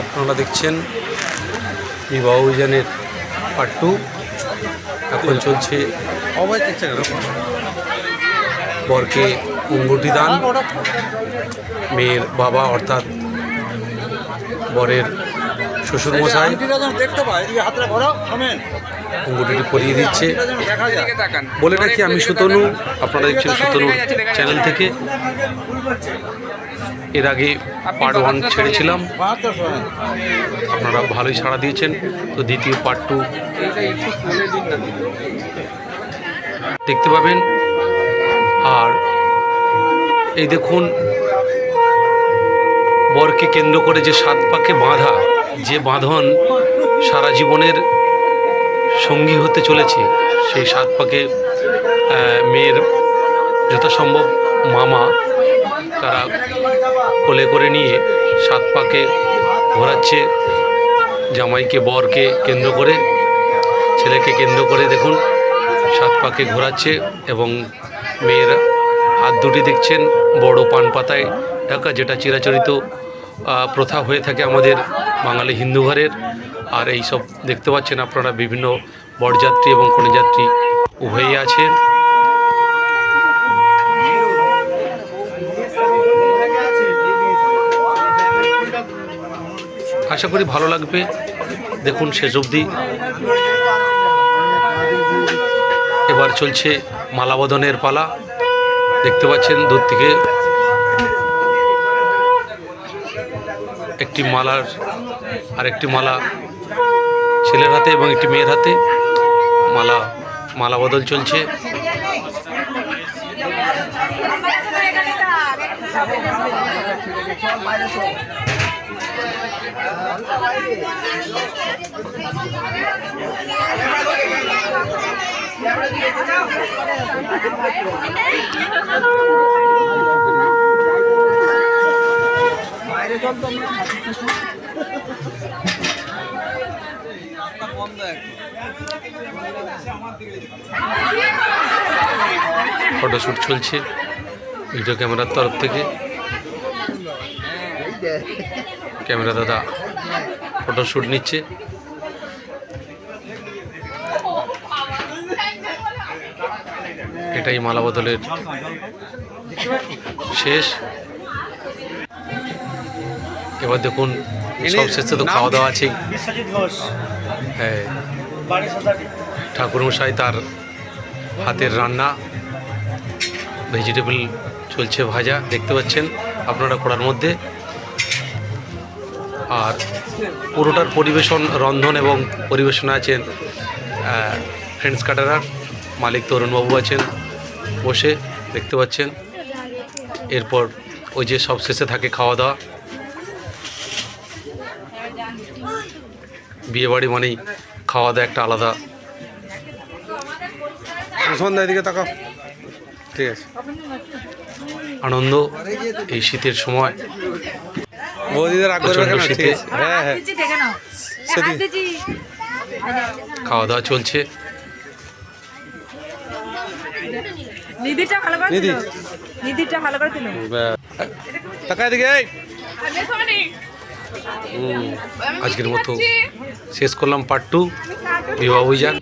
আপনারা দেখছেন বিবাহ অভিযানের পার্ট টু এখন চলছে বরকে অঙ্গুটি দান। মেয়ের বাবা অর্থাৎ বরের শ্বশুর মশাই। অঙ্গুটিটি পরিয়ে দিচ্ছে। বলে রাখি আমি সুতনু, আপনারা দেখছেন সুতনু চ্যানেল থেকে। এর আগে পার্ট ওয়ান ছেড়েছিলাম। আপনারা ভালোই সাড়া দিয়েছেন। তো দ্বিতীয় পার্ট টু দেখতে পাবেন। আর এই দেখুন বরকে কেন্দ্র করে যে সাত পাকে বাঁধা যে বাঁধন সারা জীবনের সঙ্গী হতে চলেছে সেই সাত পাকে মেয়ের যথাসম্ভব মামা তারা কোলে করে নিয়ে সাত পাকে ঘোরাচ্ছে, জামাইকে, বরকে কেন্দ্র করে, ছেলেকে কেন্দ্র করে দেখুন, সাত পাকে ঘোরাচ্ছে এবং মেয়ের হাত দুটি দেখছেন, বড় পান পাতায় ঢাকা, যেটা চিরাচরিত প্রথা হয়ে থাকে আমাদের বাঙালি হিন্দু ঘরের। আর এই সব দেখতে পাচ্ছেন আপনারা বিভিন্ন বরযাত্রী এবং কনেযাত্রী উভয়ই আছেন। আশা করি ভালো লাগবে। দেখুন, শেষ অবধি। এবার চলছে মালাবদনের পালা। দেখতে পাচ্ছেন, দূর থেকে একটি মালার আর একটি মালা ছেলের হাতে এবং একটি মেয়ের হাতে। মালা মালা বদল চলছে ফটোশ্যুট চলছে ভিডিও ক্যামেরার তরফ থেকে। ক্যামেরা দাদা ফটোশ্যুট নিচ্ছে। এটাই মালা বদলের শেষ। এবার দেখুন সব শেষে তো খাওয়া দাওয়া আছেই। হ্যাঁ। বাড়ি সোসাইটি ঠাকুরমশাই তার হাতের রান্না ভেজিটেবল চলছে ভাজা দেখতে পাচ্ছেন আপনারা কড়ার মধ্যে। আর পুরোটার পরিবেশন রন্ধন এবং পরিবেশনা আছেন ফ্রেন্ডস কাটারার মালিক তরুণবাবু আছেন বসে দেখতে পাচ্ছেন। এরপর ওই যে সব শেষে থাকে খাওয়া দাওয়া বিয়েবাড়ি মানেই খাওয়া দাওয়া একটা আলাদা। সন্ধ্যা এদিকে তাকাও। ঠিক আছে। আনন্দ এই শীতের সময়। বৌদিদের আগ করবে কেন? ঠিক আছে। হ্যাঁ হ্যাঁ। খাওয়া দাওয়া চলছে। নিধিটা ভালো করে দিল নিধিটা ভালো করে দিল ব্যাস। তাকা আজকের মতো শেষ করলাম পার্ট টু বিবাহ অভিযান।